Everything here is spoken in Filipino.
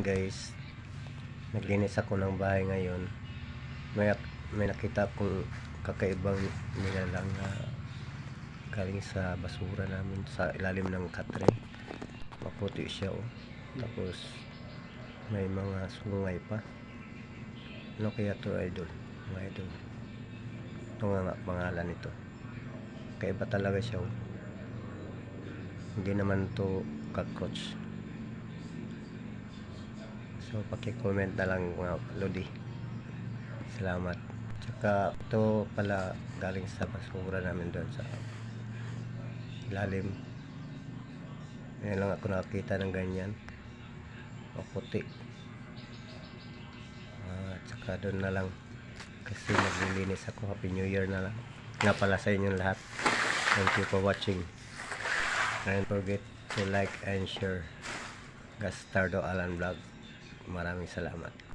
guys naglinis ako ng bahay ngayon. May, may nakita akong kakaibang nilalang na galing sa basura namin sa ilalim ng katrin maputi siya oh. Tapos may mga sungay pa. Ano kaya to idol? Mga idol. Ito nga pangalan nito. Kaiba talaga siya oh. Hindi naman to cockroach So, paki-comment na lang mga Lodi. Salamat. Tsaka, ito pala galing sa basura namin doon sa ilalim. Ngayon lang ako nakakita ng ganyan. Maputi. Ah, tsaka doon na lang. Kasi naglilinis ako. Happy New Year na lang. Nga pala sa inyong lahat. Thank you for watching. And forget to like and share. Gastardo Alan Vlog. Maraming salamat.